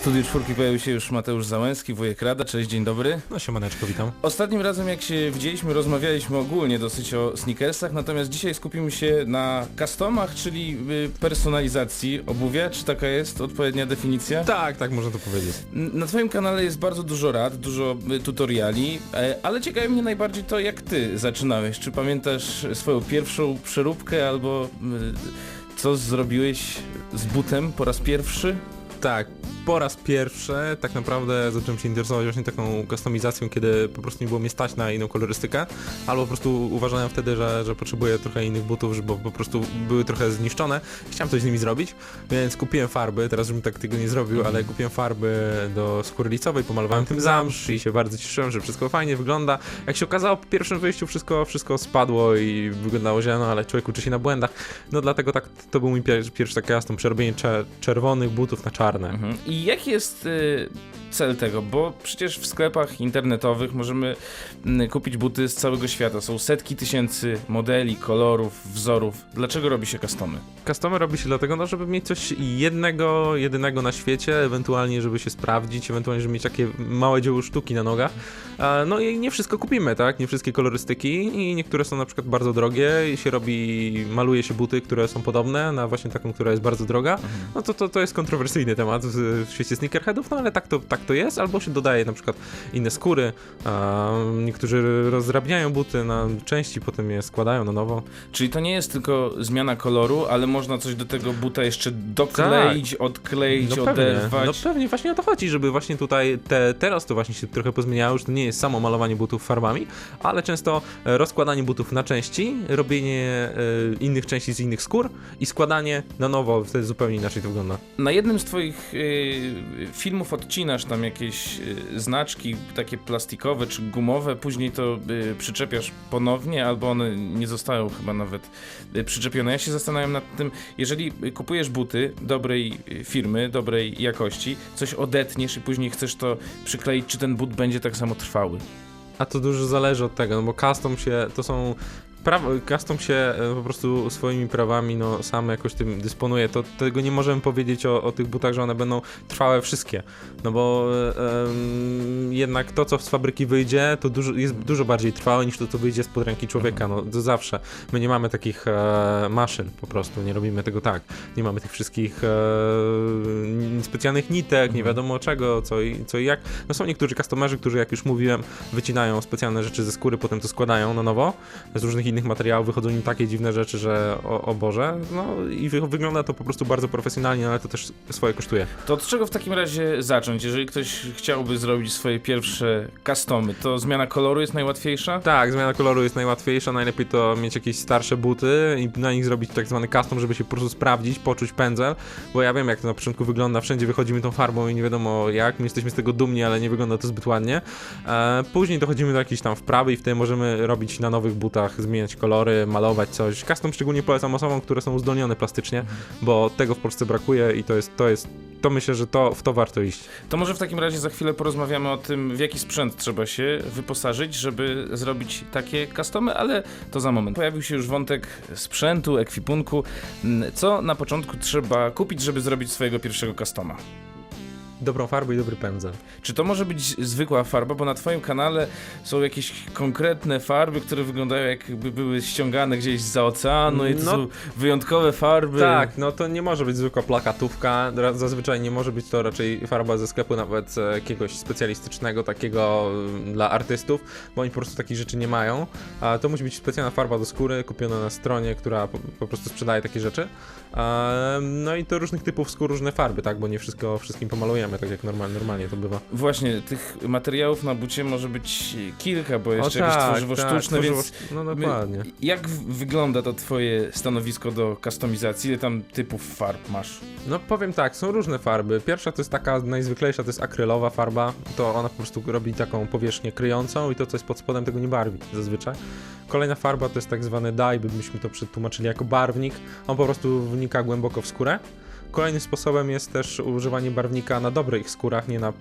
studiu czwórki pojawił się już Mateusz Załęski, wujek Rada. Cześć, dzień dobry. No siemaneczko, witam. Ostatnim razem jak się widzieliśmy, rozmawialiśmy ogólnie dosyć o sneakersach, natomiast dzisiaj skupimy się na customach, czyli y, personalizacji obuwia. Czy taka jest odpowiednia definicja? Tak, tak można to powiedzieć. Na twoim kanale jest bardzo dużo rad, dużo y, tutoriali, e, ale ciekawi mnie najbardziej to, jak ty zaczynałeś. Czy pamiętasz swoją pierwszą przeróbkę albo y, co zrobiłeś z butem po raz pierwszy? Tak, po raz pierwszy tak naprawdę zacząłem się interesować właśnie taką kustomizacją, kiedy po prostu nie było mnie stać na inną kolorystykę, albo po prostu uważałem wtedy, że, że potrzebuję trochę innych butów, bo po prostu były trochę zniszczone. Chciałem coś z nimi zrobić, więc kupiłem farby, teraz żebym tak tego nie zrobił, ale kupiłem farby do skóry licowej, pomalowałem tym zamsz i się bardzo cieszyłem, że wszystko fajnie wygląda. Jak się okazało, po pierwszym wyjściu wszystko, wszystko spadło i wyglądało źle, no ale człowiek uczy się na błędach, no dlatego tak to był mój pier pierwszy taki custom, przerobienie cze czerwonych butów na czarne. Mhm. I jaki jest y, cel tego? Bo przecież w sklepach internetowych możemy mm, kupić buty z całego świata. Są setki tysięcy modeli, kolorów, wzorów. Dlaczego robi się customy? Customer robi się dlatego, no, żeby mieć coś jednego, jedynego na świecie, ewentualnie żeby się sprawdzić, ewentualnie żeby mieć takie małe dzieło sztuki na nogach. No i nie wszystko kupimy, tak? Nie wszystkie kolorystyki i niektóre są na przykład bardzo drogie i się robi, maluje się buty, które są podobne na właśnie taką, która jest bardzo droga. No to, to, to jest kontrowersyjny temat w świecie sneakerheadów, no ale tak to, tak to jest, albo się dodaje na przykład inne skóry. Niektórzy rozdrabniają buty na części, potem je składają na nowo. Czyli to nie jest tylko zmiana koloru, ale można coś do tego buta jeszcze dokleić, odkleić, No pewnie, oderwać. no pewnie właśnie o to chodzi, żeby właśnie tutaj te, teraz to właśnie się trochę pozmieniało, już to nie jest samo malowanie butów farbami, ale często e, rozkładanie butów na części, robienie e, innych części z innych skór i składanie na nowo, wtedy zupełnie inaczej to wygląda. Na jednym z twoich y, filmów odcinasz tam jakieś y, znaczki, takie plastikowe czy gumowe, później to y, przyczepiasz ponownie, albo one nie zostają chyba nawet y, przyczepione. Ja się zastanawiam nad tym, jeżeli kupujesz buty dobrej firmy, dobrej jakości, coś odetniesz i później chcesz to przykleić, czy ten but będzie tak samo trwały? A to dużo zależy od tego, no bo custom się, to są custom się e, po prostu swoimi prawami, no sam jakoś tym dysponuje, to tego nie możemy powiedzieć o, o tych butach, że one będą trwałe wszystkie, no bo em, jednak to, co z fabryki wyjdzie, to dużo, jest dużo bardziej trwałe niż to, co wyjdzie spod ręki człowieka, no to zawsze. My nie mamy takich e, maszyn po prostu, nie robimy tego tak, nie mamy tych wszystkich e, specjalnych nitek, nie wiadomo czego, co i, co i jak. No są niektórzy customerzy, którzy jak już mówiłem, wycinają specjalne rzeczy ze skóry, potem to składają na nowo, z różnych innych materiałów wychodzą im takie dziwne rzeczy, że o, o Boże, no i wy, wygląda to po prostu bardzo profesjonalnie, ale to też swoje kosztuje. To od czego w takim razie zacząć? Jeżeli ktoś chciałby zrobić swoje pierwsze customy, to zmiana koloru jest najłatwiejsza? Tak, zmiana koloru jest najłatwiejsza, najlepiej to mieć jakieś starsze buty i na nich zrobić tak zwany custom, żeby się po prostu sprawdzić, poczuć pędzel, bo ja wiem jak to na początku wygląda, wszędzie wychodzimy tą farbą i nie wiadomo jak, my jesteśmy z tego dumni, ale nie wygląda to zbyt ładnie. E, później dochodzimy do jakichś tam wprawy i wtedy możemy robić na nowych butach, zmieniać kolory, malować coś. Custom szczególnie polecam osobom, które są uzdolnione plastycznie, bo tego w Polsce brakuje i to jest, to jest, to myślę, że to, w to warto iść. To może w takim razie za chwilę porozmawiamy o tym, w jaki sprzęt trzeba się wyposażyć, żeby zrobić takie customy, ale to za moment. Pojawił się już wątek sprzętu, ekwipunku. Co na początku trzeba kupić, żeby zrobić swojego pierwszego customa? Dobrą farbę i dobry pędzel. Czy to może być zwykła farba, bo na twoim kanale są jakieś konkretne farby, które wyglądają jakby były ściągane gdzieś z oceanu i to No. są wyjątkowe farby. Tak, no to nie może być zwykła plakatówka, zazwyczaj nie może być to raczej farba ze sklepu nawet e, jakiegoś specjalistycznego, takiego mm, dla artystów, bo oni po prostu takich rzeczy nie mają. A to musi być specjalna farba do skóry, kupiona na stronie, która po, po prostu sprzedaje takie rzeczy. No i to różnych typów skór, różne farby, tak, bo nie wszystko wszystkim pomalujemy, tak jak normal, normalnie to bywa. Właśnie, tych materiałów na bucie może być kilka, bo O jeszcze jakieś tak, tworzywo tak, sztuczne, tworzywo więc No dokładnie. jak wygląda to twoje stanowisko do kustomizacji? Ile tam typów farb masz? No powiem tak, są różne farby. Pierwsza to jest taka najzwyklejsza, to jest akrylowa farba. To ona po prostu robi taką powierzchnię kryjącą i to, co jest pod spodem, tego nie barwi zazwyczaj. Kolejna farba to jest tak zwany dye, byśmy to przetłumaczyli jako barwnik. On po prostu wnika głęboko w skórę. Kolejnym sposobem jest też używanie barwnika na dobrych skórach, nie na, e,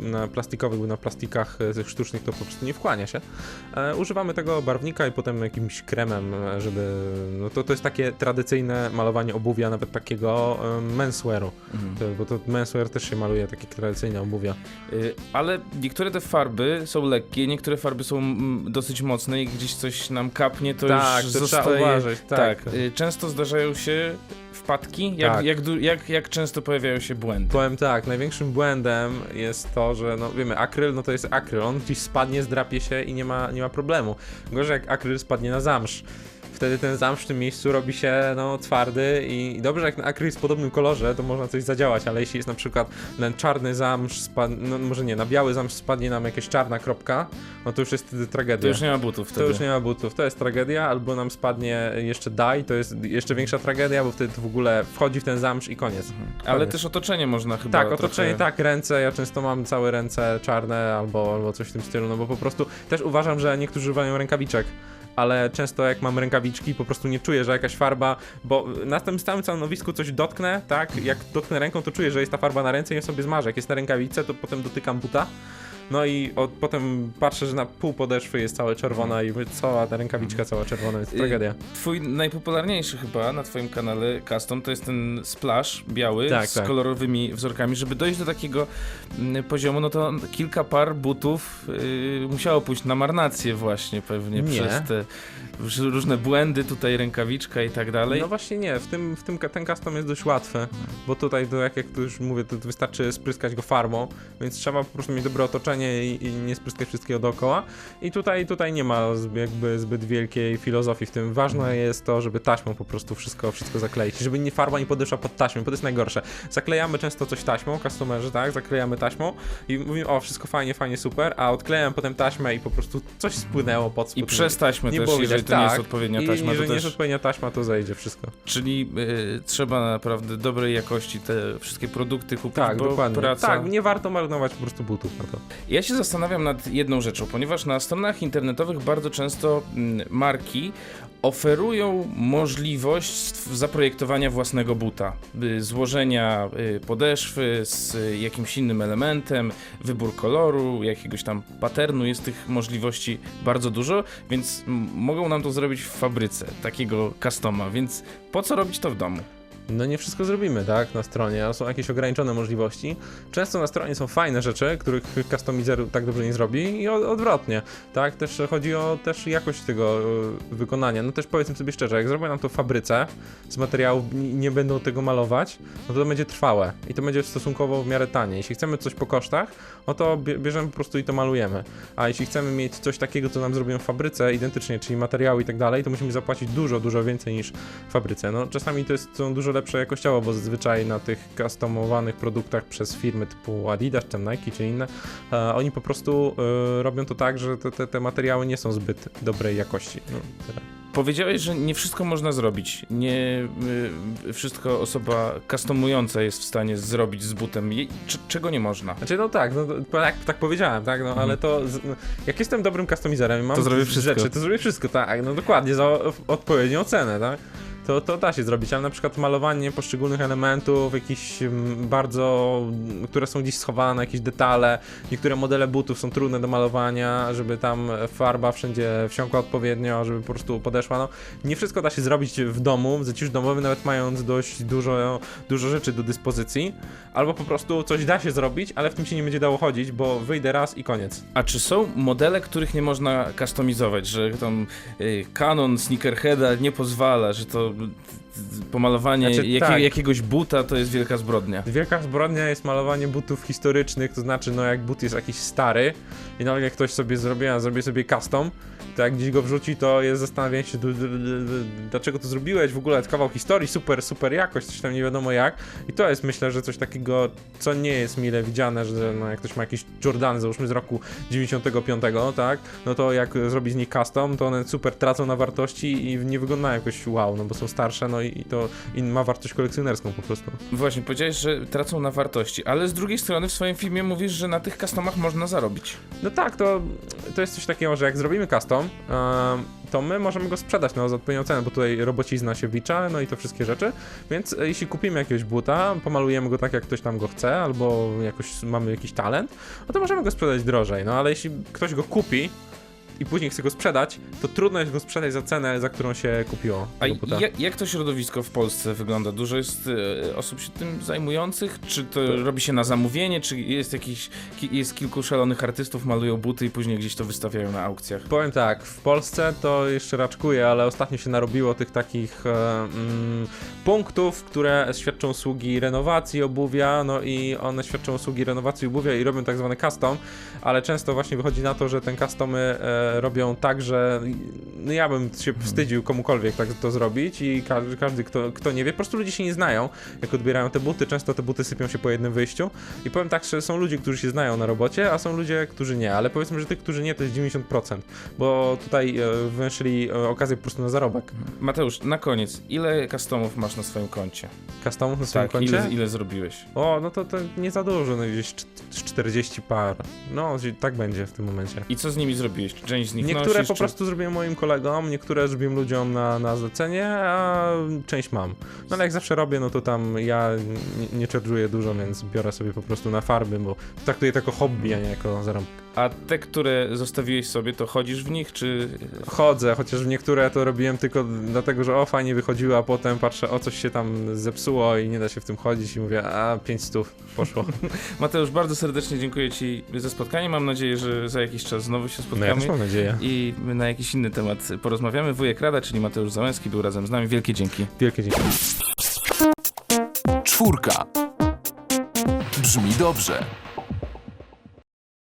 na plastikowych, bo na plastikach e, sztucznych to po prostu nie wchłania się. E, używamy tego barwnika i potem jakimś kremem, żeby... No to, to jest takie tradycyjne malowanie obuwia, nawet takiego menswearu, Mhm. to, bo to menswear też się maluje, takie tradycyjne obuwia. Y, Ale niektóre te farby są lekkie, niektóre farby są mm, dosyć mocne i gdzieś coś nam kapnie, to tak, już to zostaje... trzeba uważać, tak. Tak, y, często zdarzają się wpadki. Jak, Tak. jak, jak, jak często pojawiają się błędy? Powiem tak, największym błędem jest to, że no wiemy, akryl no to jest akryl, on gdzieś spadnie, zdrapie się i nie ma, nie ma problemu. Gorzej jak akryl spadnie na zamsz. Wtedy ten zamsz w tym miejscu robi się no twardy i, i dobrze jak na akryl jest w podobnym kolorze, to można coś zadziałać, ale jeśli jest na przykład na czarny zamsz, no może nie, na biały zamsz spadnie nam jakaś czarna kropka, no to już jest wtedy tragedia. To już nie ma butów To wtedy. już nie ma butów, to jest tragedia, albo nam spadnie jeszcze daj, to jest jeszcze większa tragedia, bo wtedy to w ogóle wchodzi w ten zamsz i koniec. Ale Koniec. też otoczenie można chyba Tak, otoczenie, trochę... tak, ręce, ja często mam całe ręce czarne albo, albo coś w tym stylu, no bo po prostu też uważam, że niektórzy używają rękawiczek, ale często jak mam rękawiczki, po prostu nie czuję, że jakaś farba, bo na tym samym stanowisku coś dotknę, tak, jak dotknę ręką, to czuję, że jest ta farba na ręce i ją sobie zmarzę, jak jest na rękawice, to potem dotykam buta, no i od, potem patrzę, że na pół podeszwy jest całe czerwona i cała ta rękawiczka cała czerwona, jest tragedia. Twój najpopularniejszy chyba na twoim kanale custom to jest ten splash biały Tak, z tak. kolorowymi wzorkami. Żeby dojść do takiego mm, poziomu, no to kilka par butów y, musiało pójść na marnację właśnie pewnie Nie. przez te róż- różne błędy, tutaj rękawiczka i tak dalej. No właśnie nie, w tym, w tym ten custom jest dość łatwy, bo tutaj to jak, jak tu już mówię, to, wystarczy spryskać go farbą, więc trzeba po prostu mieć dobre otoczenie i, i nie spryskać wszystkiego dookoła. I tutaj, tutaj nie ma jakby zbyt wielkiej filozofii w tym. Ważne jest to, żeby taśmą po prostu wszystko, wszystko zakleić, żeby nie farba nie podeszła pod taśmę, bo to jest najgorsze. Zaklejamy często coś taśmą, customerzy, tak, zaklejamy taśmą i mówimy, o wszystko fajnie, fajnie, super, a odklejam potem taśmę i po prostu coś spłynęło pod I spód. przez taśmę nie też, jeżeli widać, to nie tak. jest odpowiednia I taśma, jeżeli to nie też... jest odpowiednia taśma, to zejdzie wszystko. Czyli y, trzeba naprawdę dobrej jakości te wszystkie produkty kupić, Tak, bo dokładnie. praca... Tak, nie warto marnować po prostu butów na to. Ja się zastanawiam nad jedną rzeczą, ponieważ na stronach internetowych bardzo często mm, marki oferują możliwość zaprojektowania własnego buta, y, złożenia y, podeszwy z y, jakimś innym elementem, wybór koloru, jakiegoś tam paternu, jest tych możliwości bardzo dużo, więc mogą nam to zrobić w fabryce, takiego customa, więc po co robić to w domu? No nie wszystko zrobimy, tak, na stronie, są jakieś ograniczone możliwości. Często na stronie są fajne rzeczy, których customizer tak dobrze nie zrobi i od, odwrotnie, tak, też chodzi o też jakość tego e, wykonania. No też powiedzmy sobie szczerze, jak zrobię nam to w fabryce z materiałów nie będą tego malować, no to to będzie trwałe i to będzie stosunkowo w miarę tanie. Jeśli chcemy coś po kosztach, no to bie- bierzemy po prostu i to malujemy. A jeśli chcemy mieć coś takiego, co nam zrobią w fabryce, identycznie, czyli materiały i tak dalej, to musimy zapłacić dużo, dużo więcej niż w fabryce. No czasami to jest, są dużo lepsze jakościowo, bo zazwyczaj na tych customowanych produktach przez firmy typu Adidas, czy Nike, czy inne, e, oni po prostu e, robią to tak, że te, te, te materiały nie są zbyt dobrej jakości. No. Powiedziałeś, że nie wszystko można zrobić. Nie y, wszystko osoba customująca jest w stanie zrobić z butem. Je, c- czego nie można? Znaczy, no tak, no, tak, tak powiedziałem, tak, no ale to, z, no, jak jestem dobrym customizerem i mam To zrobię wszystko. rzeczy, to zrobię wszystko, tak, no dokładnie, za odpowiednią cenę, tak. To, to da się zrobić, ale na przykład malowanie poszczególnych elementów, jakieś mm, bardzo, które są gdzieś schowane, jakieś detale, niektóre modele butów są trudne do malowania, żeby tam farba wszędzie wsiąkła odpowiednio, żeby po prostu podeszła, no nie wszystko da się zrobić w domu, w zaciszu domowym, nawet mając dość dużo, dużo rzeczy do dyspozycji, albo po prostu coś da się zrobić, ale w tym się nie będzie dało chodzić, bo wyjdę raz i koniec. A czy są modele, których nie można customizować, że tam y, Canon Sneakerheada nie pozwala, że to 嗯。Pomalowanie Znaczy, jakie, tak. jakiegoś buta to jest wielka zbrodnia? Wielka zbrodnia jest malowanie butów historycznych, to znaczy, no jak but jest jakiś stary i nawet jak ktoś sobie zrobi, a zrobi sobie custom, to jak gdzieś go wrzuci, to jest zastanawianie się, dlaczego to zrobiłeś, w ogóle kawał historii, super, super jakość, coś tam nie wiadomo jak. I to jest myślę, że coś takiego, co nie jest mile widziane, że no, jak ktoś ma jakieś Jordany, załóżmy z roku 95, tak, no to jak zrobi z nich custom, to one super tracą na wartości i nie wyglądają jakoś wow, no bo są starsze, no no i to i ma wartość kolekcjonerską po prostu. Właśnie, powiedziałeś, że tracą na wartości, ale z drugiej strony w swoim filmie mówisz, że na tych customach można zarobić. No tak, to, to jest coś takiego, że jak zrobimy custom, to my możemy go sprzedać no, za odpowiednią cenę, bo tutaj robocizna się wlicza, no i to wszystkie rzeczy, więc e, jeśli kupimy jakiegoś buta, pomalujemy go tak, jak ktoś tam go chce, albo jakoś mamy jakiś talent, no to możemy go sprzedać drożej, no ale jeśli ktoś go kupi i później chce go sprzedać, to trudno jest go sprzedać za cenę, za którą się kupiło A jak, jak to środowisko w Polsce wygląda? Dużo jest e, osób się tym zajmujących? Czy to To- robi się na zamówienie? Czy jest jakiś, ki, jest kilku szalonych artystów, malują buty i później gdzieś to wystawiają na aukcjach? Powiem tak, w Polsce to jeszcze raczkuje, ale ostatnio się narobiło tych takich e, mm, punktów, które świadczą usługi renowacji obuwia, no i one świadczą usługi renowacji obuwia i robią tak zwany custom, ale często właśnie wychodzi na to, że ten customy e, robią tak, że no ja bym się wstydził komukolwiek tak to zrobić i każdy, każdy kto, kto nie wie, po prostu ludzie się nie znają, jak odbierają te buty, często te buty sypią się po jednym wyjściu i powiem tak, że są ludzie, którzy się znają na robocie, a są ludzie, którzy nie, ale powiedzmy, że tych, którzy nie, to jest 90%, bo tutaj e, wymyślili e, okazję po prostu na zarobek. Mateusz, na koniec, ile customów masz na swoim koncie? Customów na swoim Tak, koncie? ile, ile zrobiłeś? O, no to, to nie za dużo, no gdzieś cz- 40 par. No, tak będzie w tym momencie. I co z nimi zrobiłeś? Czy część z nich Niektóre nosisz, po czy... prostu zrobiłem moim kolegom, niektóre zrobiłem ludziom na, na zlecenie, a część mam. No ale jak zawsze robię, no to tam ja nie, nie dużo, więc biorę sobie po prostu na farby, bo traktuję to jako hobby, a nie jako zarobek. A te, które zostawiłeś sobie, to chodzisz w nich, czy... Chodzę, chociaż w niektóre to robiłem tylko dlatego, że o fajnie wychodziło, a potem patrzę, o coś się tam zepsuło i nie da się w tym chodzić i mówię, a 5 stów poszło. Mateusz, bardzo serdecznie dziękuję Ci za spotkanie. Mam nadzieję, że za jakiś czas znowu się No ja spotkamy. też mam nadzieję. I na jakiś inny temat porozmawiamy. Wujek Rada, czyli Mateusz Załęski był razem z nami. Wielkie dzięki. Wielkie dzięki. Czwórka. Brzmi dobrze.